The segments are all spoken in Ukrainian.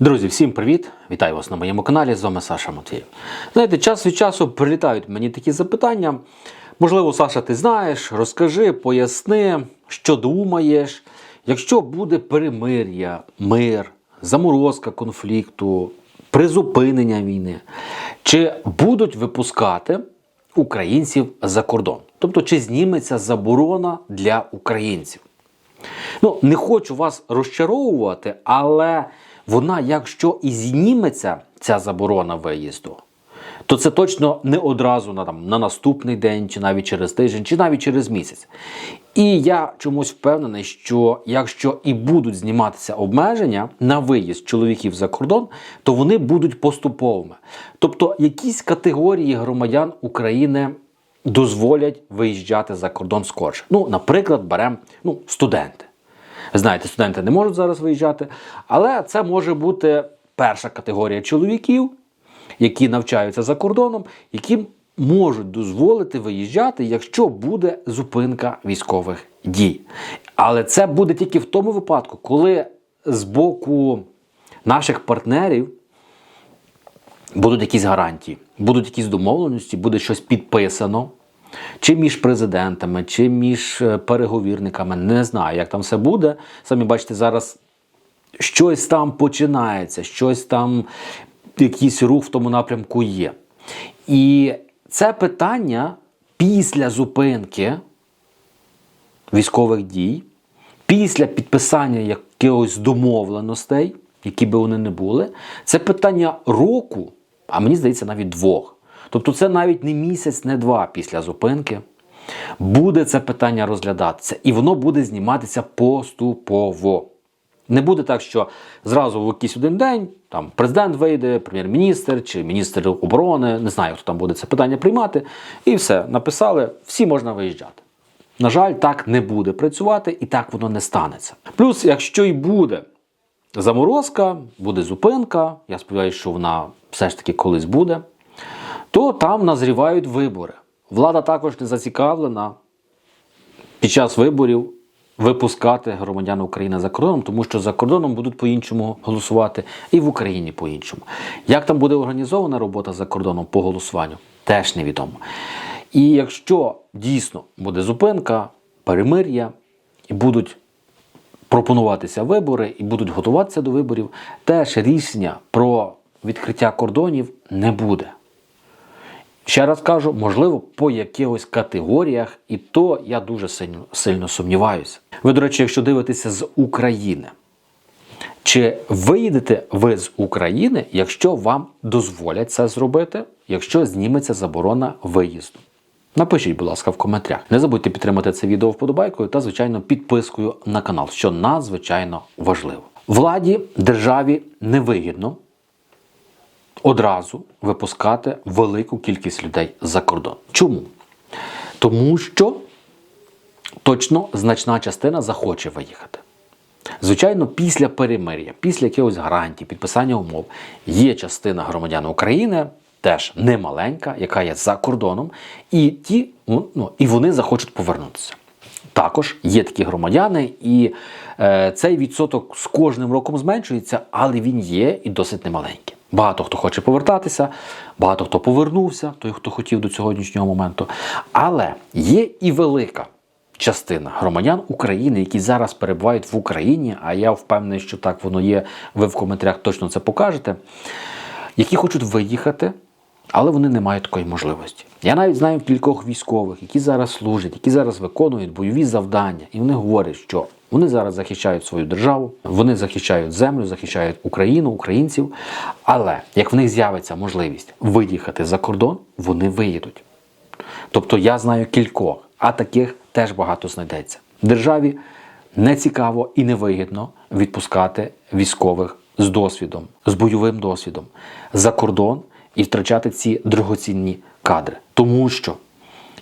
Друзі, всім привіт! Вітаю вас на моєму каналі. З вами Саша Матвієв. Знаєте, час від часу прилітають мені такі запитання. Можливо, Саша, ти знаєш, розкажи, поясни, що думаєш. Якщо буде перемир'я, мир, заморозка конфлікту, призупинення війни, чи будуть випускати українців за кордон? Тобто, чи зніметься заборона для українців? Ну, не хочу вас розчаровувати, але вона, якщо і зніметься, ця заборона виїзду, то це точно не одразу на, там, на наступний день, чи навіть через тиждень, чи навіть через місяць. І я чомусь впевнений, що якщо і будуть зніматися обмеження на виїзд чоловіків за кордон, то вони будуть поступовими. Тобто якісь категорії громадян України дозволять виїжджати за кордон скорше. Ну, наприклад, беремо ну, студенти. Знаєте, студенти не можуть зараз виїжджати, але це може бути перша категорія чоловіків, які навчаються за кордоном, яким можуть дозволити виїжджати, якщо буде зупинка військових дій. Але це буде тільки в тому випадку, коли з боку наших партнерів будуть якісь гарантії, будуть якісь домовленості, буде щось підписано. Чи між президентами, чи між е, переговірниками, не знаю, як там все буде. Самі бачите, зараз щось там починається, щось там, якийсь рух в тому напрямку є. І це питання після зупинки військових дій, після підписання якихось домовленостей, які би вони не були, це питання року, а мені здається, навіть двох. Тобто це навіть не місяць, не два після зупинки. Буде це питання розглядатися, і воно буде зніматися поступово. Не буде так, що зразу в якийсь один день там президент вийде, прем'єр-міністр чи міністр оборони, не знаю, хто там буде це питання приймати, і все, написали, всі можна виїжджати. На жаль, так не буде працювати і так воно не станеться. Плюс, якщо й буде заморозка, буде зупинка, я сподіваюся, що вона все ж таки колись буде, то там назрівають вибори. Влада також не зацікавлена під час виборів випускати громадян України за кордоном, тому що за кордоном будуть по-іншому голосувати, і в Україні по-іншому. Як там буде організована робота за кордоном по голосуванню, теж невідомо. І якщо дійсно буде зупинка, перемир'я, і будуть пропонуватися вибори, і будуть готуватися до виборів, теж рішення про відкриття кордонів не буде. Ще раз кажу, можливо, по якихось категоріях, і то я дуже сильно, сильно сумніваюся. Ви, до речі, якщо дивитеся з України, чи виїдете ви з України, якщо вам дозволять це зробити, якщо зніметься заборона виїзду? Напишіть, будь ласка, в коментарях. Не забудьте підтримати це відео вподобайкою та, звичайно, підпискою на канал, що надзвичайно важливо. Владі, державі невигідно одразу випускати велику кількість людей за кордон. Чому? Тому що точно значна частина захоче виїхати. Звичайно, після перемир'я, після якихось гарантій, підписання умов, є частина громадян України, теж немаленька, яка є за кордоном, і ті, ну, і вони захочуть повернутися. Також є такі громадяни, і е, цей відсоток з кожним роком зменшується, але він є і досить немаленький. Багато хто хоче повертатися, багато хто повернувся, той, хто хотів до сьогоднішнього моменту. Але є і велика частина громадян України, які зараз перебувають в Україні, а я впевнений, що так воно є. Ви в коментарях точно це покажете, які хочуть виїхати. Але вони не мають такої можливості. Я навіть знаю кількох військових, які зараз служать, які зараз виконують бойові завдання, і вони говорять, що вони зараз захищають свою державу, вони захищають землю, захищають Україну, українців. Але як в них з'явиться можливість виїхати за кордон, вони виїдуть. Тобто я знаю кількох, а таких теж багато знайдеться. Державі не цікаво і невигідно відпускати військових з досвідом, з бойовим досвідом за кордон і втрачати ці дорогоцінні кадри. Тому що,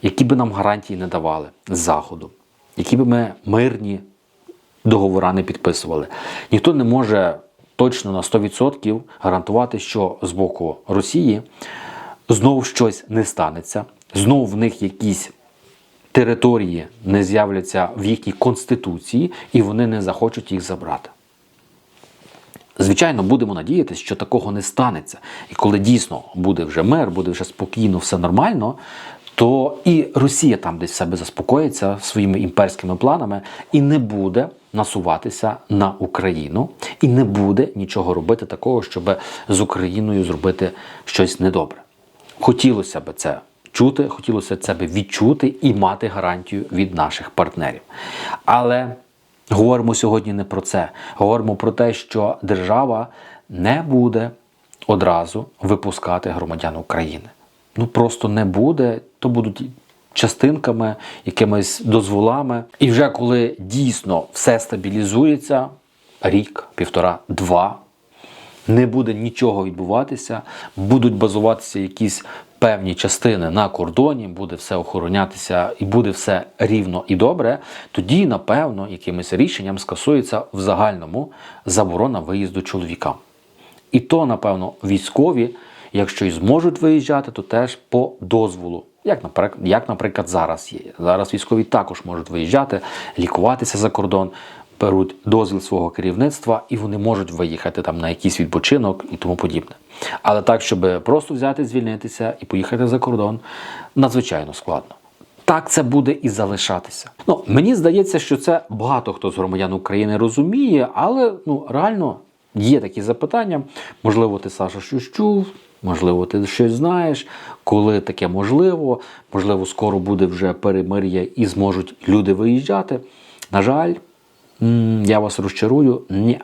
які би нам гарантії не давали Заходу, які би ми мирні договори не підписували, ніхто не може точно на 100% гарантувати, що з боку Росії знову щось не станеться, знову в них якісь. Території не з'являться в їхній конституції, і вони не захочуть їх забрати. Звичайно, будемо надіятися, що такого не станеться. І коли дійсно буде вже мир, буде вже спокійно, все нормально, то і Росія там десь себе заспокоїться своїми імперськими планами і не буде насуватися на Україну, і не буде нічого робити такого, щоб з Україною зробити щось недобре. Хотілося б це чути, хотілося це б відчути і мати гарантію від наших партнерів. Але говоримо сьогодні не про це. Говоримо про те, що держава не буде одразу випускати громадян України. Ну просто не буде, то будуть частинками, якимись дозволами. І вже коли дійсно все стабілізується, рік, півтора, два, не буде нічого відбуватися, будуть базуватися якісь певні частини на кордоні, буде все охоронятися і буде все рівно і добре, тоді, напевно, якимось рішенням скасується в загальному заборона виїзду чоловікам. І то, напевно, військові, якщо і зможуть виїжджати, то теж по дозволу. Як, наприклад, зараз є. Зараз військові також можуть виїжджати, лікуватися за кордон, беруть дозвіл свого керівництва і вони можуть виїхати там на якийсь відпочинок і тому подібне. Але так, щоб просто взяти, звільнитися і поїхати за кордон, надзвичайно складно. Так це буде і залишатися. Ну мені здається, що це багато хто з громадян України розуміє, але ну реально є такі запитання. Можливо, ти Саша щось чув, можливо, ти щось знаєш, коли таке можливо, можливо, скоро буде вже перемир'я і зможуть люди виїжджати. На жаль, я вас розчарую, ні.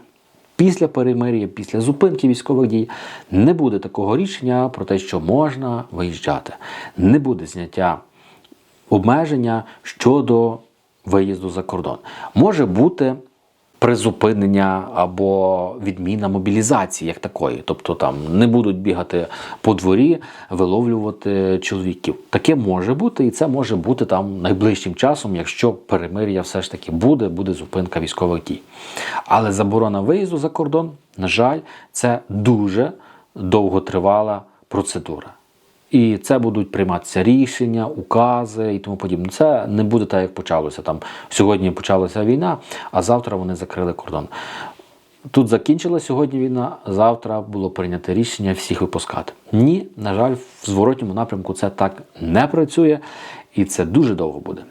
Після перемир'я, після зупинки військових дій не буде такого рішення про те, що можна виїжджати. Не буде зняття обмеження щодо виїзду за кордон. Може бути призупинення або відміна мобілізації як такої. Тобто там не будуть бігати по дворі, виловлювати чоловіків. Таке може бути, і це може бути там найближчим часом, якщо перемир'я все ж таки буде, буде зупинка військових дій. Але заборона виїзду за кордон, на жаль, це дуже довготривала процедура. І це будуть прийматися рішення, укази і тому подібне. Це не буде так, як почалося. Там сьогодні почалася війна, а завтра вони закрили кордон. Тут закінчилася сьогодні війна, завтра було прийнято рішення всіх випускати. Ні, на жаль, в зворотньому напрямку це так не працює, і це дуже довго буде.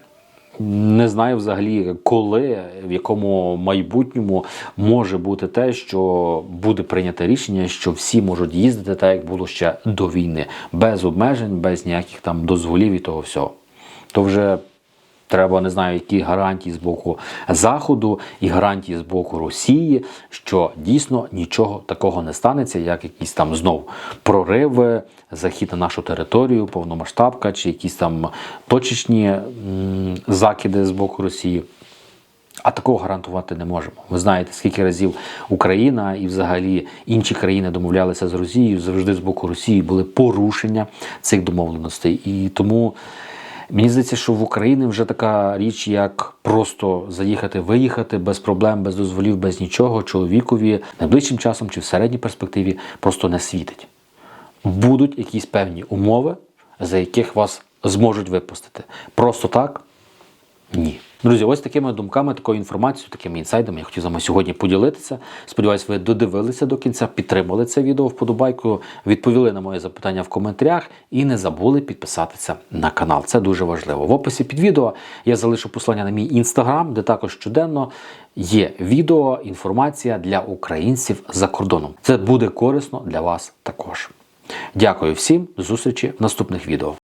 Не знаю взагалі, коли, в якому майбутньому може бути те, що буде прийнято рішення, що всі можуть їздити так, як було ще до війни, без обмежень, без ніяких там дозволів і того всього. То вже треба не знаю, які гарантії з боку Заходу і гарантії з боку Росії, що дійсно нічого такого не станеться, як якісь там знов прориви, захід на нашу територію, повномасштабка, чи якісь там точечні закиди з боку Росії. А такого гарантувати не можемо. Ви знаєте, скільки разів Україна і взагалі інші країни домовлялися з Росією, завжди з боку Росії були порушення цих домовленостей. І тому мені здається, що в Україні вже така річ, як просто заїхати, виїхати без проблем, без дозволів, без нічого, чоловікові найближчим часом чи в середній перспективі просто не світить. Будуть якісь певні умови, за яких вас зможуть випустити. Просто так ні. Друзі, ось такими думками, такою інформацією, такими інсайдами я хотів з вами сьогодні поділитися. Сподіваюсь, ви додивилися до кінця, підтримали це відео вподобайкою, відповіли на мої запитання в коментарях і не забули підписатися на канал. Це дуже важливо. В описі під відео я залишу послання на мій інстаграм, де також щоденно є відео, інформація для українців за кордоном. Це буде корисно для вас також. Дякую всім, зустрічі в наступних відео.